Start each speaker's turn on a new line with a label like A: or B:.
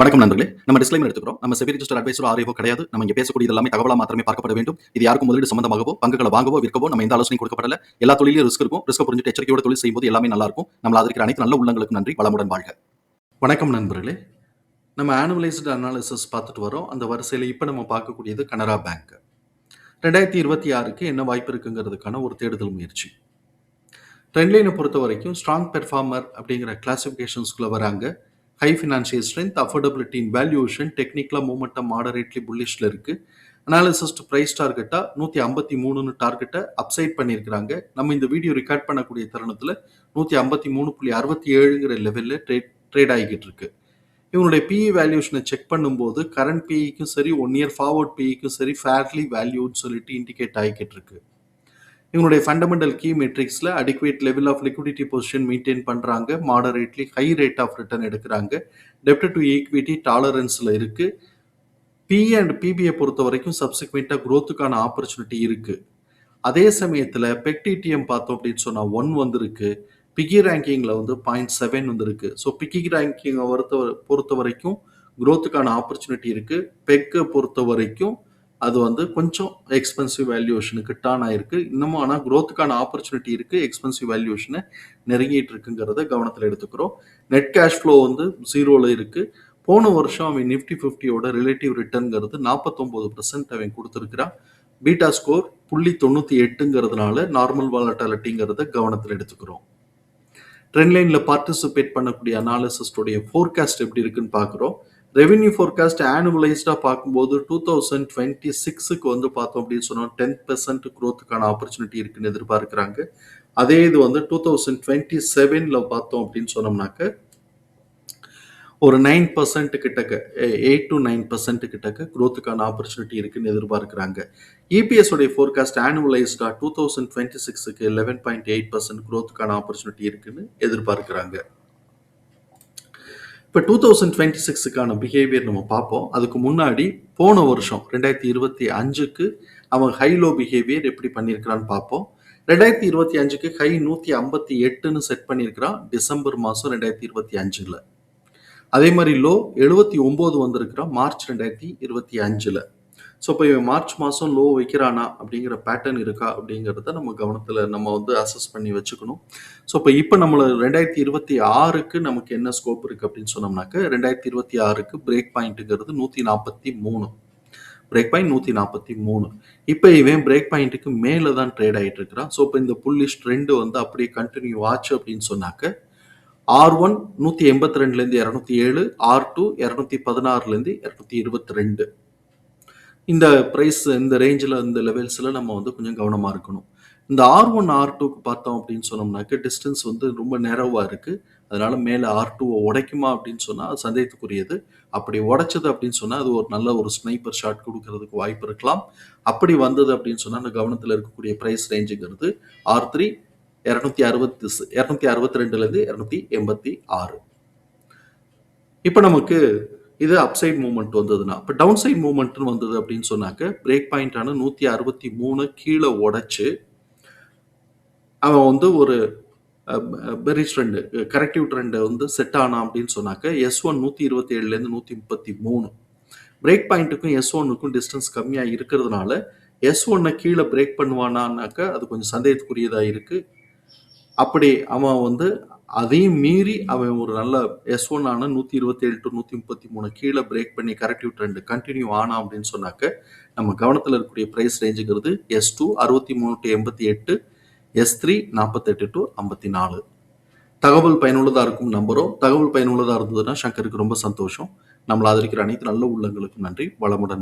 A: வணக்கம் நண்பர்களே. நம்ம டிஸ்க்ளைமர் எடுத்துக்கிறோம். நம்ம செபி ரிஜிஸ்டர் அட்வைசர் ஆரியோ கிடையாது. நம்ம இங்கே பேசக்கூடிய எல்லாமே தகவலாக மாத்திரமே பார்க்கப்பட வேண்டும். இது யாருக்கும் முதலீடு சம்பந்தமாகவோ பங்குகளை வாங்கவோ விற்கவோ நம்ம எந்த ஆலோசனை கொடுக்கப்படல. எல்லா தொழிலும் ரிஸ்க் இருக்கும். ரிஸ்க் புரிஞ்சுட்டு எச்சரிக்கையோட தொழில் செய்யும்போது எல்லாமே நல்லா இருக்கும். நம்ம அதற்கு அனைத்து நல்ல உள்ளங்களுக்கு நன்றி. வளமுடன் வாழ்க. வணக்கம் நண்பர்களே. நம்ம ஆனுவலைஸ்டு அனாலிசிஸ் பார்த்துட்டு வரோம். அந்த வரிசையில் இப்போ நம்ம பார்க்கக்கூடியது கனரா பேங்க். ரெண்டாயிரத்தி இருபத்தி ஆறுக்கு என்ன வாய்ப்பு இருக்குங்கிறதுக்கான ஒரு தேடுதல் முயற்சி. ட்ரெண்ட்லைனை பொறுத்த வரைக்கும் ஸ்ட்ராங் பெர்ஃபார்மர் அப்படிங்கிற கிளாசிஃபிகேஷன்ஸ்குள்ளே வராங்க. High financial strength affordability in valuation டெக்னிக்கலாக மூமெண்டம் மாடரேட்லி புல்லிஷில் இருக்குது அனாலிசிஸ் ப்ரைஸ் டார்கெட்டாக நூற்றி ஐம்பத்தி மூணுன்னு டார்கெட்டை அப்சைட் பண்ணியிருக்கிறாங்க. நம்ம இந்த வீடியோ ரெக்கார்ட் பண்ணக்கூடிய தருணத்தில் நூற்றி ஐம்பத்தி மூணு புள்ளி அறுபத்தி ஏழுங்கிற லெவலில் ட்ரேட் ட்ரேட் ஆகிக்கிட்டு இருக்கு. இவனுடைய பிஇ வேல்யூஷனை செக் பண்ணும்போது கரண்ட் பிஇக்கும் சரி ஒன் இயர் ஃபார்வர்ட் பிஇக்கும் சரி ஃபேர்லி வேல்யூன்னு சொல்லிட்டு இண்டிகேட் ஆகிக்கிட்டு இருக்கு. இவங்களுடைய fundamental key மெட்ரிக்ஸில் adequate level of liquidity position maintain பண்ணுறாங்க moderately high rate of return எடுக்கிறாங்க. டெப்ட் டு ஈக்விட்டி டாலரன்ஸில் இருக்குது பி அண்ட் பிபிஐ பொறுத்த வரைக்கும் சப்சிக்வெண்ட்டாக க்ரோத்துக்கான ஆப்பர்ச்சுனிட்டி இருக்குது அதே சமயத்தில் பெக்டிடிஎம் பார்த்தோம் அப்படின்னு சொன்னால் ஒன் வந்திருக்கு. பிகி ரேங்கிங்கில் வந்து பாயிண்ட் செவன் வந்திருக்கு. ஸோ பிகி ரேங்கிங்கை பொறுத்த பொறுத்த வரைக்கும் க்ரோத்துக்கான ஆப்பர்ச்சுனிட்டி இருக்குது பெக்கை பொறுத்த வரைக்கும் அது வந்து கொஞ்சம் எக்ஸ்பென்சிவ் வேல்யூஷனுக்கு டர்ன் ஆயிருக்கு. இன்னமும் ஆனால் க்ரோத்துக்கான ஆப்பர்ச்சுனிட்டி இருக்குது எக்ஸ்பென்சிவ் வேல்யூஷனை நெருங்கிட்டு இருக்குங்கிறத கவனத்தில் எடுத்துக்கிறோம். நெட் கேஷ் ஃப்ளோ வந்து ஜீரோவில் இருக்குது போன வருஷம் அவன் நிஃப்டி ஃபிஃப்டியோட ரிலேட்டிவ் ரிட்டர்ன்ங்கிறது நாற்பத்தொம்போது பர்சன்ட் அவன் கொடுத்துருக்கிறான் பீட்டா ஸ்கோர் புள்ளி தொண்ணூற்றி எட்டுங்கிறதுனால நார்மல் வாலட்டாலிட்டிங்கிறத கவனத்தில் எடுத்துக்கிறோம். ட்ரெண்ட் லைனில் பார்ட்டிசிபேட் பண்ணக்கூடிய அனாலிசிஸ்டோடைய ஃபோர்காஸ்ட் எப்படி இருக்குன்னு பார்க்குறோம். ரெவென்யூ ஃபோர்காஸ்ட் ஆனுவலைஸ்டாக பார்க்கும்போது டூ தௌசண்ட் டுவெண்ட்டி சிக்ஸுக்கு வந்து பார்த்தோம் அப்படின்னு சொன்னோம். டென் பெர்சன்ட் க்ரோத்துக்கான ஆப்பர்ச்சுனிட்டி இருக்குன்னு எதிர்பார்க்குறாங்க. அதே இது வந்து டூ தௌசண்ட் டுவெண்ட்டி செவனில் பார்த்தோம் அப்படின்னு சொன்னோம்னாக்க ஒரு நைன் பர்சன்ட் கிட்டக்க எயிட் டு நைன் பர்சன்ட் கிட்டக்க க்ரோத்துக்கான ஆப்பர்ச்சுனிட்டி இருக்குன்னு எதிர்பார்க்குறாங்க. இபிஎஸ் உடைய ஃபோர்காஸ்ட் ஆனுவலைஸ்டாக டூ தௌசண்ட் டுவெண்ட்டி சிக்ஸுக்கு லெவன் பாயிண்ட் எயிட் பர்சன்ட் க்ரோத்துக்கான ஆப்பர்ச்சுனிட்டி இருக்குன்னு எதிர்பார்க்குறாங்க. இப்போ டூ தௌசண்ட் டுவெண்ட்டி சிக்ஸுக்கான பிஹேவியர் நம்ம பார்ப்போம். அதுக்கு முன்னாடி போன வருஷம் ரெண்டாயிரத்தி இருபத்தி அஞ்சுக்கு அவன் ஹை லோ பிஹேவியர் எப்படி பண்ணியிருக்கிறான்னு பார்ப்போம். ரெண்டாயிரத்தி இருபத்தி அஞ்சுக்கு ஹை நூற்றி ஐம்பத்தி எட்டுன்னு செட் பண்ணியிருக்கிறான் டிசம்பர் மாதம் ரெண்டாயிரத்தி இருபத்தி அஞ்சில். அதே மாதிரி லோ எழுபத்தி ஒம்பது வந்திருக்கிறான் மார்ச் ரெண்டாயிரத்தி இருபத்தி அஞ்சில். ஸோ இப்போ இவன் மார்ச் மாதம் லோ வைக்கிறானா அப்படிங்கிற பேட்டர்ன் இருக்கா அப்படிங்கிறத நம்ம கவனத்தில் நம்ம வந்து அசஸ் பண்ணி வச்சுக்கணும். ஸோ இப்போ இப்போ நம்மள ரெண்டாயிரத்தி இருபத்தி ஆறுக்கு நமக்கு என்ன ஸ்கோப் இருக்குது அப்படின்னு சொன்னோம்னாக்க ரெண்டாயிரத்தி இருபத்தி ஆறுக்கு பிரேக் பாயிண்ட்டுங்கிறது நூற்றி நாற்பத்தி மூணு. பிரேக் பாயிண்ட் நூற்றி நாற்பத்தி மூணு. இப்போ இவன் பிரேக் பாயிண்ட்டுக்கு மேலே தான் ட்ரேட் ஆகிட்டு இருக்கிறான். ஸோ இப்போ இந்த புல்லிஷ் ட்ரெண்டு வந்து அப்படியே கண்டினியூ ஆச்சு அப்படின்னு சொன்னாக்க ஆர் ஒன் நூற்றி எண்பத்தி ரெண்டுலேருந்து இரநூத்தி ஏழு ஆர் டூ இரநூத்தி பதினாறுலேருந்து இரநூத்தி இருபத்தி ரெண்டு. இந்த ப்ரைஸ் இந்த ரேஞ்சில் இந்த லெவல்ஸில் நம்ம வந்து கொஞ்சம் கவனமாக இருக்கணும். இந்த ஆர் ஒன் ஆர் டூக்கு பார்த்தோம் அப்படின்னு சொன்னோம்னாக்க டிஸ்டன்ஸ் வந்து ரொம்ப நேரவாக இருக்குது அதனால் மேலே ஆர் டூவை உடைக்குமா அப்படின்னு சொன்னால் அது சந்தேகத்துக்குரியது. அப்படி உடைச்சது அப்படின்னு சொன்னால் அது ஒரு நல்ல ஒரு ஸ்னைப்பர் ஷாட் கொடுக்கறதுக்கு வாய்ப்பு இருக்கலாம். அப்படி வந்தது அப்படின்னு சொன்னால் அந்த கவனத்தில் இருக்கக்கூடிய ப்ரைஸ் ரேஞ்சுங்கிறது ஆர் த்ரீ இரநூத்தி அறுபத்தி இரநூத்தி அறுபத்தி ரெண்டுலேருந்து இரநூத்தி எண்பத்தி ஆறு. இப்போ நமக்கு இது அப்சைட் மூமெண்ட் வந்ததுன்னா. இப்போ டவுன் சைட் மூமெண்ட்னு வந்தது அப்படின்னு சொன்னாக்க பிரேக் பாயிண்டான நூற்றி அறுபத்தி மூணு கீழே உடைச்சு அவன் வந்து ஒரு பெரிஸ் ட்ரெண்டு கரெக்டிவ் ட்ரெண்டை வந்து செட் ஆனா அப்படின்னு சொன்னாக்க எஸ் ஒன் நூற்றி இருபத்தி ஏழுலேருந்து நூற்றி முப்பத்தி மூணு. பிரேக் பாயிண்ட்டுக்கும் எஸ் ஒன்னுக்கும் டிஸ்டன்ஸ் கம்மியாக இருக்கிறதுனால எஸ் ஒன்னை கீழே பிரேக் பண்ணுவானான்னாக்க அது கொஞ்சம் சந்தேகத்துக்குரியதாக இருக்குது அப்படி அவன் வந்து அதையும் மீறி அவன் ஒரு நல்ல எஸ் ஒன் ஆன நூற்றி இருபத்தி ஏழு டு நூற்றி முப்பத்தி மூணு கீழே பிரேக் பண்ணி கரெக்டிவ் ட்ரெண்ட் கண்டினியூ ஆனா அப்படின்னு சொன்னாக்க நம்ம கவனத்தில் இருக்கக்கூடிய ப்ரைஸ் ரேஞ்சுங்கிறது எஸ் டூ அறுபத்தி மூணு டு எண்பத்தி எட்டு எஸ் த்ரீ நாற்பத்தெட்டு டு ஐம்பத்தி நாலு. தகவல் பயனுள்ளதாக இருக்கும் நம்புகிறோம் தகவல் பயனுள்ளதாக இருந்ததுன்னா சங்கருக்கு ரொம்ப சந்தோஷம். நம்மளை ஆதரிக்கிற அனைத்து நல்ல உள்ளங்களுக்கும் நன்றி. வளமுடன்.